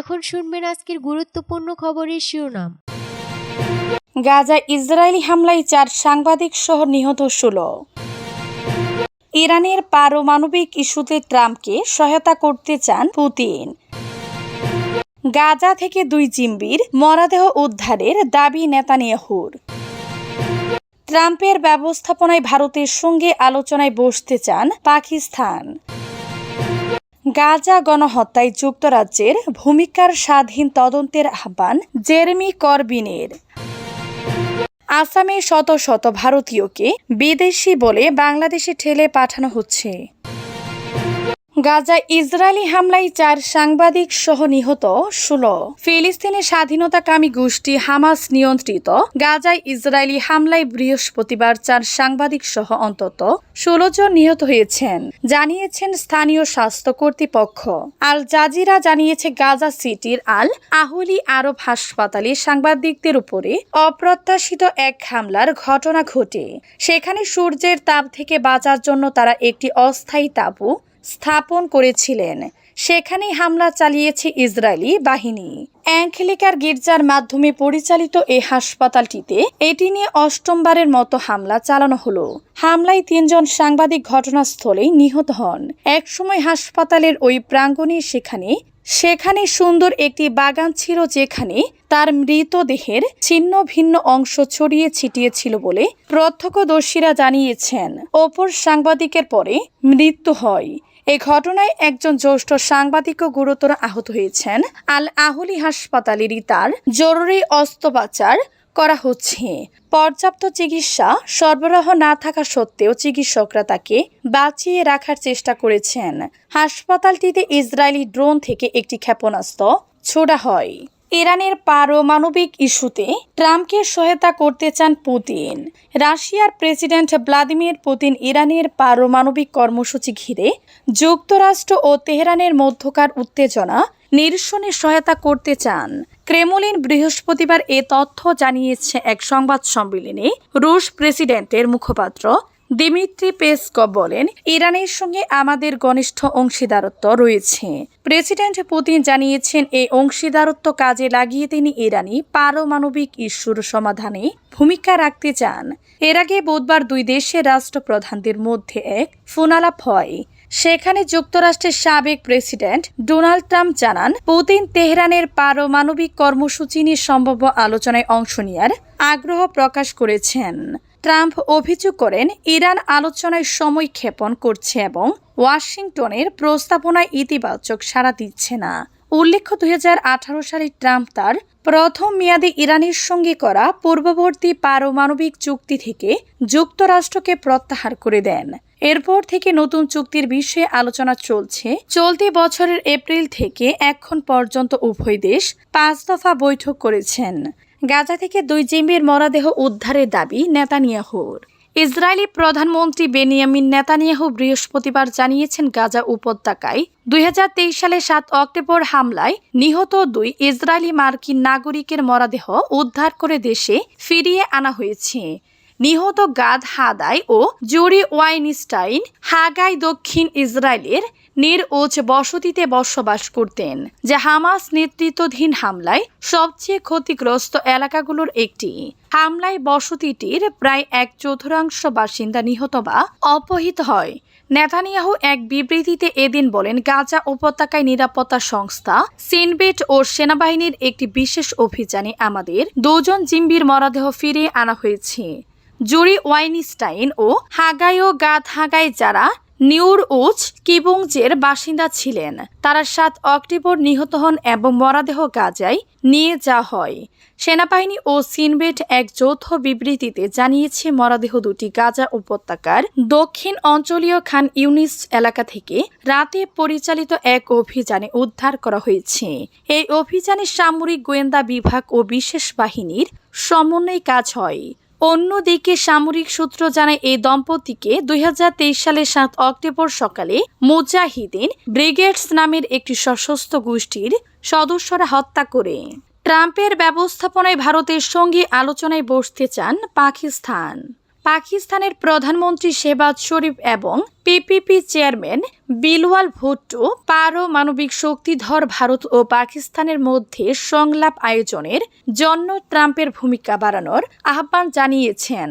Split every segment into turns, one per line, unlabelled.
এখন শুনবেন আজকের গুরুত্বপূর্ণ খবরের শিরোনাম
গাজা ইসরায়েলি হামলায় চার সাংবাদিক সহ নিহত ষোলো ইরানের পারমাণবিক ইস্যুতে ট্রাম্পকে সহায়তা করতে চান পুতিন গাজা থেকে দুই জিম্বির মরাদেহ উদ্ধারের দাবি নেতানিয়াহুর ট্রাম্পের ব্যবস্থাপনায় ভারতের সঙ্গে আলোচনায় বসতে চান পাকিস্তান গাজা গণহত্যায় যুক্তরাজ্যের ভূমিকার স্বাধীন তদন্তের আহ্বান জেরেমি করবিনের আসামে শত শত ভারতীয়কে বিদেশি বলে বাংলাদেশে ঠেলে পাঠানো হচ্ছে গাজা ইসরায়েলি হামলায় চার সাংবাদিক সহ নিহত ষোলো ফিলিস্তিনের স্বাধীনতাকামী গোষ্ঠী হামাস নিয়ন্ত্রিত গাজায় ইসরায়েলি হামলায় বৃহস্পতিবার চার সাংবাদিক সহ অন্তত ষোলো জন নিহত হয়েছেন জানিয়েছেন স্থানীয় স্বাস্থ্য কর্তৃপক্ষ আল জাজিরা জানিয়েছে গাজা সিটির আল আহুলি আরব হাসপাতালে সাংবাদিকদের উপরে অপ্রত্যাশিত এক হামলার ঘটনা ঘটে সেখানে সূর্যের তাপ থেকে বাঁচার জন্য তারা একটি অস্থায়ী তাপু স্থাপন করেছিলেন সেখানেই হামলা চালিয়েছে ইসরায়েলি বাহিনী অ্যাংখেলিকার গির্জার মাধ্যমে পরিচালিত এই হাসপাতালটিতে এটি নিয়ে অষ্টমবারের মতো হামলা চালানো হলো হামলায় তিনজন সাংবাদিক ঘটনাস্থলেই নিহত হন একসময় হাসপাতালের ওই প্রাঙ্গণে সেখানে সেখানে সুন্দর একটি বাগান ছিল যেখানে তার মৃতদেহের ছিন্ন ভিন্ন অংশ ছড়িয়ে ছিটিয়েছিল বলে প্রত্যক্ষদর্শীরা জানিয়েছেন অপর সাংবাদিকের পরে মৃত্যু হয় এই ঘটনায় একজন জ্যেষ্ঠ সাংবাদিকও গুরুতর আহত হয়েছেন আল আহলি হাসপাতালেরই তার জরুরি অস্ত্রোপচার করা হচ্ছে পর্যাপ্ত চিকিৎসা সরবরাহ না থাকা সত্ত্বেও চিকিৎসকরা তাকে বাঁচিয়ে রাখার চেষ্টা করেছেন হাসপাতালটিতে ইসরায়েলি ড্রোন থেকে একটি ক্ষেপণাস্ত্র ছোড়া হয় ইরানের পারমাণবিক ইস্যুতে ট্রাম্পকে সহায়তা করতে চান পুতিন রাশিয়ার প্রেসিডেন্ট ভ্লাদিমির পুতিন ইরানের পারমাণবিক কর্মসূচি ঘিরে যুক্তরাষ্ট্র ও তেহরানের মধ্যকার উত্তেজনা নিরসনে সহায়তা করতে চান ক্রেমলিন বৃহস্পতিবার এ তথ্য জানিয়েছে এক সংবাদ সম্মেলনে রুশ প্রেসিডেন্টের মুখপাত্র দিমিত্রি পেসক বলেন ইরানের সঙ্গে আমাদের ঘনিষ্ঠ অংশীদারত্ব রয়েছে প্রেসিডেন্ট পুতিন জানিয়েছেন এই অংশীদারত্ব কাজে লাগিয়ে তিনি ইরানি পারমাণবিক ইস্যুর সমাধানে ভূমিকা রাখতে চান এর আগে বুধবার দুই দেশের রাষ্ট্রপ্রধানদের মধ্যে এক ফোনালাপ হয় সেখানে যুক্তরাষ্ট্রের সাবেক প্রেসিডেন্ট ডোনাল্ড ট্রাম্প জানান পুতিন তেহরানের পারমাণবিক কর্মসূচি নিয়ে সম্ভাব্য আলোচনায় অংশ নেয়ার আগ্রহ প্রকাশ করেছেন ট্রাম্প অভিযোগ করেন ইরান আলোচনায় সময় ক্ষেপণ করছে এবং ওয়াশিংটনের প্রস্তাবনায় ইতিবাচক সাড়া দিচ্ছে না উল্লেখ্য দুই সালে ট্রাম্প তার প্রথম মেয়াদে ইরানের সঙ্গে করা পূর্ববর্তী পারমাণবিক চুক্তি থেকে যুক্তরাষ্ট্রকে প্রত্যাহার করে দেন এরপর থেকে নতুন চুক্তির বিষয়ে আলোচনা চলছে চলতি বছরের এপ্রিল থেকে এখন পর্যন্ত উভয় দেশ পাঁচ দফা বৈঠক করেছেন গাজা থেকে দুই জিম্মির মরাদেহ উদ্ধারের দাবি নেতানিয়াহুর ইসরায়েলি প্রধানমন্ত্রী বেনিয়ামিন নেতানিয়াহু বৃহস্পতিবার জানিয়েছেন গাজা উপত্যকায় দুই সালে সাত অক্টোবর হামলায় নিহত দুই ইসরায়েলি মার্কিন নাগরিকের মরাদেহ উদ্ধার করে দেশে ফিরিয়ে আনা হয়েছে নিহত গাদ হাদাই ও জুরি ওয়াইনস্টাইন হাগাই দক্ষিণ ইসরায়েলের নিরউজ বসতিতে বসবাস করতেন যা হামাস নেতৃত্বাধীন হামলায় সবচেয়ে ক্ষতিগ্রস্ত এলাকাগুলোর একটি হামলায় বসতিটির প্রায় এক চতুর্থাংশ বাসিন্দা নিহত বা অপহিত হয় নেতানিয়াহু এক বিবৃতিতে এদিন বলেন গাজা উপত্যকায় নিরাপত্তা সংস্থা সিনবেট ও সেনাবাহিনীর একটি বিশেষ অভিযানে আমাদের দুজন জিম্বির মরদেহ ফিরিয়ে আনা হয়েছে জুরি ওয়াইনস্টাইন ও হাগাইও ও গাদ হাগাই যারা নিউর উচ কিবুংজের বাসিন্দা ছিলেন তারা সাত অক্টোবর নিহত হন এবং মরাদেহ গাজায় নিয়ে যাওয়া হয় সেনাবাহিনী ও সিনবেট এক যৌথ বিবৃতিতে জানিয়েছে মরাদেহ দুটি গাজা উপত্যকার দক্ষিণ অঞ্চলীয় খান ইউনিস এলাকা থেকে রাতে পরিচালিত এক অভিযানে উদ্ধার করা হয়েছে এই অভিযানে সামরিক গোয়েন্দা বিভাগ ও বিশেষ বাহিনীর সমন্বয়ে কাজ হয় অন্যদিকে সামরিক সূত্র জানায় এই দম্পতিকে দুই সালের সাত অক্টোবর সকালে মুজাহিদিন ব্রিগেডস নামের একটি সশস্ত্র গোষ্ঠীর সদস্যরা হত্যা করে ট্রাম্পের ব্যবস্থাপনায় ভারতের সঙ্গে আলোচনায় বসতে চান পাকিস্তান পাকিস্তানের প্রধানমন্ত্রী শেবাজ শরীফ এবং পিপিপি চেয়ারম্যান বিলওয়াল ভুট্টো পারমাণবিক শক্তিধর ভারত ও পাকিস্তানের মধ্যে সংলাপ আয়োজনের জন্য ট্রাম্পের ভূমিকা বাড়ানোর আহ্বান জানিয়েছেন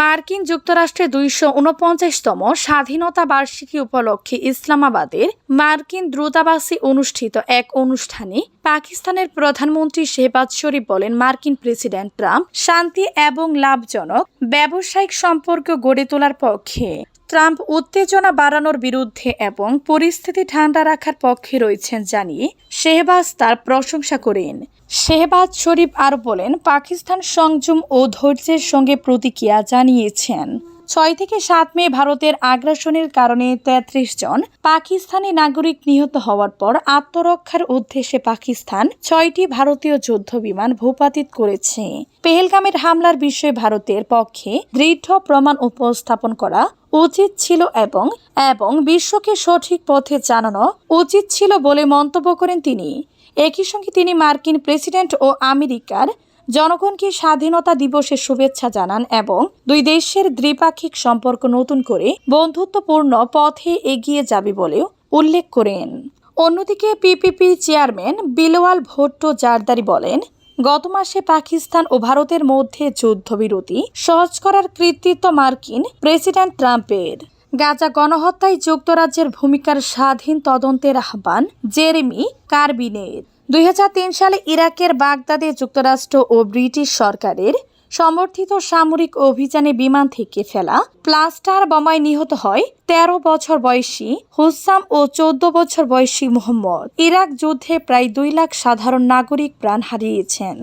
মার্কিন যুক্তরাষ্ট্রে দুইশো উনপঞ্চাশতম স্বাধীনতা বার্ষিকী উপলক্ষে ইসলামাবাদের মার্কিন দ্রুতাবাসী অনুষ্ঠিত এক অনুষ্ঠানে পাকিস্তানের প্রধানমন্ত্রী শেহবাজ শরীফ বলেন মার্কিন প্রেসিডেন্ট ট্রাম্প শান্তি এবং লাভজনক ব্যবসায়িক সম্পর্ক গড়ে তোলার পক্ষে ট্রাম্প উত্তেজনা বাড়ানোর বিরুদ্ধে এবং পরিস্থিতি ঠান্ডা রাখার পক্ষে রয়েছেন জানিয়ে শেহবাজ তার প্রশংসা করেন শেহবাজ শরীফ আর বলেন পাকিস্তান সংযম ও ধৈর্যের সঙ্গে প্রতিক্রিয়া জানিয়েছেন ছয় থেকে সাত মে ভারতের আগ্রাসনের কারণে ৩৩ জন পাকিস্তানি নাগরিক নিহত হওয়ার পর আত্মরক্ষার উদ্দেশ্যে পাকিস্তান ছয়টি ভারতীয় যুদ্ধ বিমান ভূপাতিত করেছে পেহেলগামের হামলার বিষয়ে ভারতের পক্ষে দৃঢ় প্রমাণ উপস্থাপন করা উচিত ছিল এবং এবং বিশ্বকে সঠিক পথে জানানো উচিত ছিল বলে মন্তব্য করেন তিনি একই সঙ্গে তিনি মার্কিন প্রেসিডেন্ট ও আমেরিকার জনগণকে স্বাধীনতা দিবসের শুভেচ্ছা জানান এবং দুই দেশের দ্বিপাক্ষিক সম্পর্ক নতুন করে বন্ধুত্বপূর্ণ পথে এগিয়ে যাবে বলেও উল্লেখ করেন অন্যদিকে পিপিপি চেয়ারম্যান বিলওয়াল ভট্ট জারদারি বলেন গত মাসে পাকিস্তান ও ভারতের মধ্যে যুদ্ধবিরতি সহজ করার কৃতিত্ব মার্কিন প্রেসিডেন্ট ট্রাম্পের গাজা গণহত্যায় যুক্তরাজ্যের ভূমিকার স্বাধীন তদন্তের আহ্বান জেরেমি কার্বিনের দুই সালে ইরাকের বাগদাদে যুক্তরাষ্ট্র ও ব্রিটিশ সরকারের সমর্থিত সামরিক অভিযানে বিমান থেকে ফেলা প্লাস্টার বোমায় নিহত হয় ১৩ বছর বয়সী হুসাম ও চোদ্দ বছর বয়সী মোহাম্মদ ইরাক যুদ্ধে প্রায় দুই লাখ সাধারণ নাগরিক প্রাণ হারিয়েছেন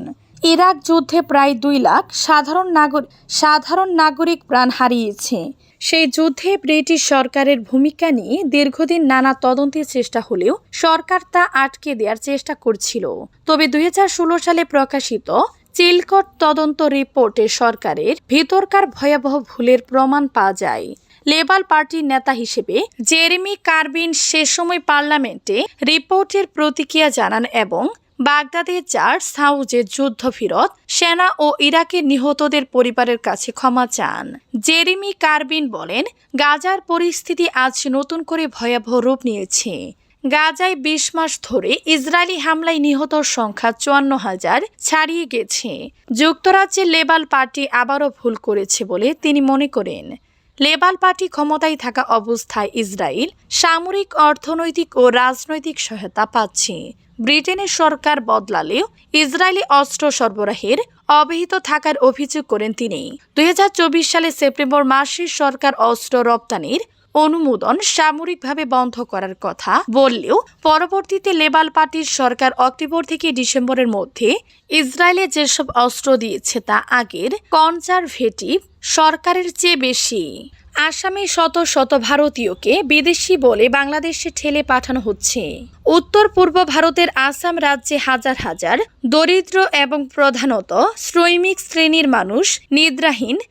ইরাক যুদ্ধে প্রায় দুই লাখ সাধারণ নাগরিক সাধারণ নাগরিক প্রাণ হারিয়েছে সেই যুদ্ধে ব্রিটিশ সরকারের ভূমিকা নিয়ে দীর্ঘদিন নানা তদন্তের চেষ্টা হলেও সরকার তা আটকে দেওয়ার চেষ্টা করছিল তবে দুই সালে প্রকাশিত চিলকট তদন্ত রিপোর্টে সরকারের ভিতরকার ভয়াবহ ভুলের প্রমাণ পাওয়া যায় লেবার পার্টির নেতা হিসেবে জেরেমি কার্বিন সে সময় পার্লামেন্টে রিপোর্টের প্রতিক্রিয়া জানান এবং বাগদাদের চার্জ হাউজে ফিরত সেনা ও ইরাকে নিহতদের পরিবারের কাছে ক্ষমা চান জেরিমি কার্বিন বলেন গাজার পরিস্থিতি আজ নতুন করে ভয়াবহ রূপ নিয়েছে গাজায় বিশ মাস ধরে ইসরায়েলি হামলায় নিহতর সংখ্যা চুয়ান্ন হাজার ছাড়িয়ে গেছে যুক্তরাজ্যের লেবাল পার্টি আবারও ভুল করেছে বলে তিনি মনে করেন লেবাল পার্টি ক্ষমতায় থাকা অবস্থায় ইসরায়েল সামরিক অর্থনৈতিক ও রাজনৈতিক সহায়তা পাচ্ছে ব্রিটেনের সরকার বদলালেও ইসরায়েলি অস্ত্র সরবরাহের অবহিত থাকার অভিযোগ করেন তিনি দুই সালে সেপ্টেম্বর মাসে সরকার অস্ত্র রপ্তানির অনুমোদন সামরিকভাবে বন্ধ করার কথা বললেও পরবর্তীতে লেবাল পার্টির সরকার অক্টোবর থেকে ডিসেম্বরের মধ্যে ইসরায়েলে যেসব অস্ত্র দিয়েছে তা আগের কনজারভেটিভ সরকারের চেয়ে বেশি আসামে শত শত ভারতীয়কে বিদেশি বলে বাংলাদেশে ঠেলে পাঠানো হচ্ছে উত্তর পূর্ব ভারতের আসাম রাজ্যে হাজার হাজার দরিদ্র এবং প্রধানত শ্রমিক শ্রেণীর মানুষ নিদ্রাহীন